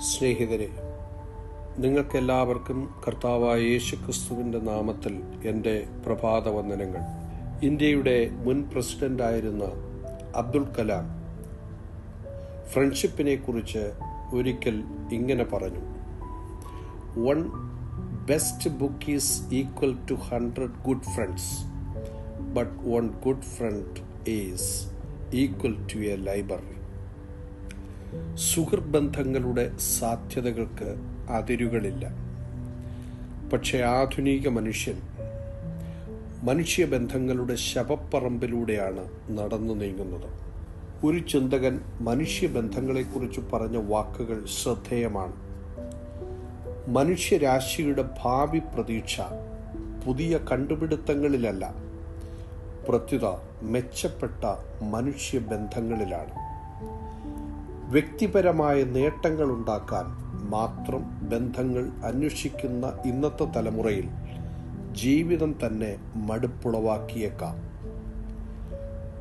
സ്നേഹിതരെ നിങ്ങൾക്കെല്ലാവർക്കും കർത്താവായ യേശു ക്രിസ്തുവിന്റെ നാമത്തിൽ എന്റെ പ്രഭാത വന്ദനങ്ങൾ ഇന്ത്യയുടെ മുൻ പ്രസിഡന്റായിരുന്ന അബ്ദുൽ കലാം ഫ്രണ്ട്ഷിപ്പിനെ കുറിച്ച് ഒരിക്കൽ ഇങ്ങനെ പറഞ്ഞു. One best book is equal to hundred good friends but one good friend is equal to a library സുഹൃബന്ധങ്ങളുടെ സാധ്യതകൾക്ക് അതിരുകളില്ല. പക്ഷേ ആധുനിക മനുഷ്യൻ മനുഷ്യബന്ധങ്ങളുടെ ശവപ്പറമ്പിലൂടെയാണ് നടന്നു നീങ്ങുന്നത്. ഒരു ചിന്തകൻ മനുഷ്യബന്ധങ്ങളെക്കുറിച്ച് പറഞ്ഞ വാക്കുകൾ ശ്രദ്ധേയമാണ്. മനുഷ്യരാശിയുടെ ഭാവി പ്രതീക്ഷ പുതിയ കണ്ടുപിടുത്തങ്ങളിലല്ല പ്രത്യുത മെച്ചപ്പെട്ട മനുഷ്യബന്ധങ്ങളിലാണ്. വ്യക്തിപരമായ നേട്ടങ്ങൾ ഉണ്ടാക്കാൻ മാത്രം ബന്ധങ്ങൾ അന്വേഷിക്കുന്ന ഇന്നത്തെ തലമുറയിൽ ജീവിതം തന്നെ മടുപ്പുളവാക്കിയേക്കാം.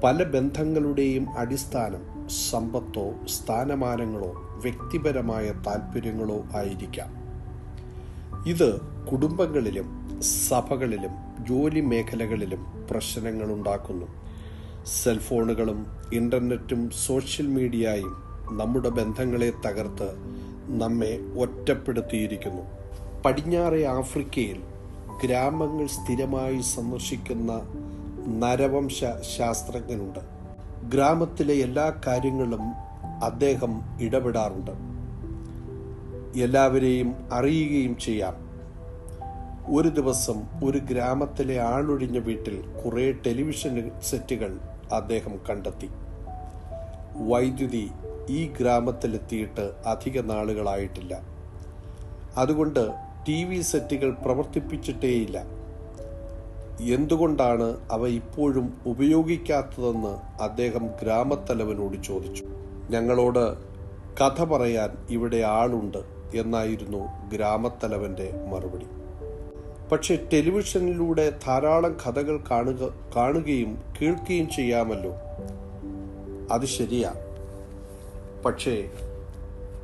പല ബന്ധങ്ങളുടെയും അടിസ്ഥാനം സമ്പത്തോ സ്ഥാനമാനങ്ങളോ വ്യക്തിപരമായ താല്പര്യങ്ങളോ ആയിരിക്കാം. ഇത് കുടുംബങ്ങളിലും സഭകളിലും ജോലി മേഖലകളിലും പ്രശ്നങ്ങൾ ഉണ്ടാക്കുന്നു. സെൽഫോണുകളും ഇന്റർനെറ്റും സോഷ്യൽ മീഡിയയും നമ്മുടെ ബന്ധങ്ങളെ തകർത്ത് നമ്മെ ഒറ്റപ്പെടുത്തിയിരിക്കുന്നു. പടിഞ്ഞാറേ ആഫ്രിക്കയിൽ ഗ്രാമങ്ങൾ സ്ഥിരമായി സന്ദർശിക്കുന്ന നരവംശ ശാസ്ത്രജ്ഞനുണ്ട്. ഗ്രാമത്തിലെ എല്ലാ കാര്യങ്ങളും അദ്ദേഹം ഇടപെടാറുണ്ട്. എല്ലാവരെയും അറിയുകയും ചെയ്യാം. ഒരു ദിവസം ഒരു ഗ്രാമത്തിലെ ആളൊഴിഞ്ഞ വീട്ടിൽ കുറേ ടെലിവിഷൻ സെറ്റുകൾ അദ്ദേഹം കണ്ടെത്തി. വൈദ്യുതി ഈ ഗ്രാമത്തിലെത്തിയിട്ട് അധിക നാളുകളായിട്ടില്ല. അതുകൊണ്ട് ടി വി സെറ്റുകൾ പ്രവർത്തിപ്പിച്ചിട്ടേയില്ല. എന്തുകൊണ്ടാണ് അവ ഇപ്പോഴും ഉപയോഗിക്കാത്തതെന്ന് അദ്ദേഹം ഗ്രാമത്തലവനോട് ചോദിച്ചു. ഞങ്ങളോട് കഥ പറയാൻ ഇവിടെ ആളുണ്ട് എന്നായിരുന്നു ഗ്രാമത്തലവന്റെ മറുപടി. പക്ഷെ ടെലിവിഷനിലൂടെ ധാരാളം കഥകൾ കാണുക കാണുകയും കേൾക്കുകയും ചെയ്യാമല്ലോ. അത് ശരിയാ. പക്ഷേ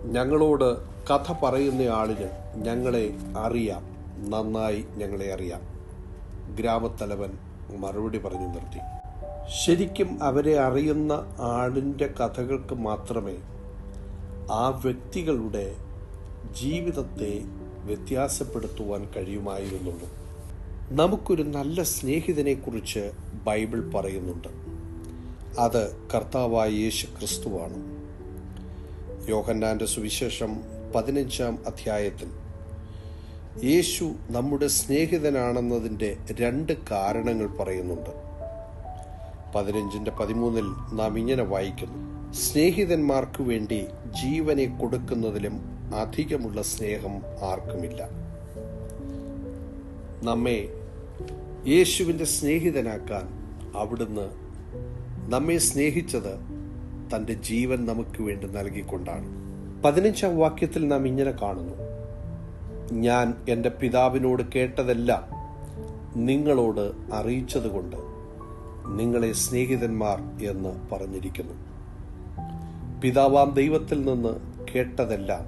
ഞങ്ങളോട് കഥ പറയുന്ന ആളിന് ഞങ്ങളെ അറിയാം. നന്നായി ഞങ്ങളെ അറിയാം. ഗ്രാമത്തലവൻ മറുപടി പറഞ്ഞു നിർത്തി. ശരിക്കും അവരെ അറിയുന്ന ആളിന്റെ കഥകൾക്ക് മാത്രമേ ആ വ്യക്തികളുടെ ജീവിതത്തെ വ്യത്യാസപ്പെടുത്തുവാൻ കഴിയുമായിരുന്നുള്ളൂ. നമുക്കൊരു നല്ല സ്നേഹിതനെക്കുറിച്ച് ബൈബിൾ പറയുന്നുണ്ട്. അത് കർത്താവായ യേശു ക്രിസ്തുവാണ് യോഹന്നാന്റെ സുവിശേഷം പതിനഞ്ചാം അധ്യായത്തിൽ. യേശു നമ്മുടെ സ്നേഹിതനാണെന്നതിന്റെ രണ്ട് കാരണങ്ങൾ പറയുന്നുണ്ട്. പതിനഞ്ചിന്റെ പതിമൂന്നിൽ നാം ഇങ്ങനെ വായിക്കുന്നു. സ്നേഹിതന്മാർക്ക് വേണ്ടി ജീവനെ കൊടുക്കുന്നതിലും അധികമുള്ള സ്നേഹം ആർക്കുമില്ല. നമ്മെ യേശുവിന്റെ സ്നേഹിതനാക്കാൻ അവിടുന്ന് നമ്മെ സ്നേഹിച്ചത് തന്റെ ജീവൻ നമുക്ക് വേണ്ടി നൽകിക്കൊണ്ടാണ്. പതിനഞ്ചാം വാക്യത്തിൽ നാം ഇങ്ങനെ കാണുന്നു. ഞാൻ എന്റെ പിതാവിനോട് കേട്ടതെല്ലാം നിങ്ങളോട് അറിയിച്ചതുകൊണ്ട് നിങ്ങളെ സ്നേഹിതന്മാർ എന്ന് പറഞ്ഞിരിക്കുന്നു. പിതാവാം ദൈവത്തിൽ നിന്ന് കേട്ടതെല്ലാം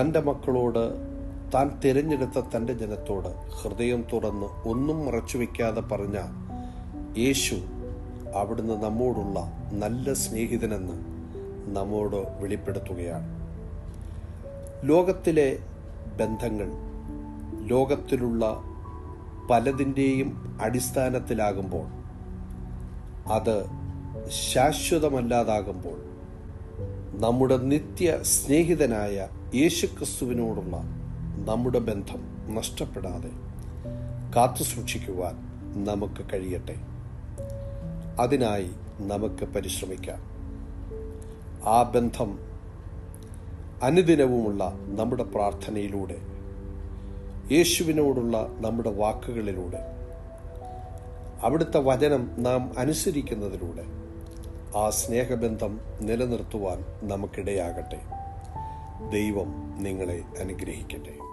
തന്റെ മക്കളോട് താൻ തിരഞ്ഞെടുത്ത തന്റെ ജനത്തോട് ഹൃദയം തുറന്ന് ഒന്നും മറച്ചുവെക്കാതെ പറഞ്ഞ യേശു അവിടുന്ന് നമ്മോടുള്ള നല്ല സ്നേഹിതനെന്ന് നമ്മോട് വെളിപ്പെടുത്തുകയാണ്. ലോകത്തിലെ ബന്ധങ്ങൾ ലോകത്തിലുള്ള പലതിന്റെയും അടിസ്ഥാനത്തിലാകുമ്പോൾ അത് ശാശ്വതമല്ലാതാകുമ്പോൾ നമ്മുടെ നിത്യ സ്നേഹിതനായ യേശുക്രിസ്തുവിനോടുള്ള നമ്മുടെ ബന്ധം നഷ്ടപ്പെടാതെ കാത്തുസൂക്ഷിക്കുവാൻ നമുക്ക് കഴിയട്ടെ. അതിനായി നമുക്ക് പരിശ്രമിക്കാം. ആ ബന്ധം അനുദിനവുമുള്ള നമ്മുടെ പ്രാർത്ഥനയിലൂടെ യേശുവിനോടുള്ള നമ്മുടെ വാക്കുകളിലൂടെ അവിടുത്തെ വചനം നാം അനുസരിക്കുന്നതിലൂടെ ആ സ്നേഹബന്ധം നിലനിർത്തുവാൻ നമുക്കിടയാകട്ടെ. ദൈവം നിങ്ങളെ അനുഗ്രഹിക്കട്ടെ.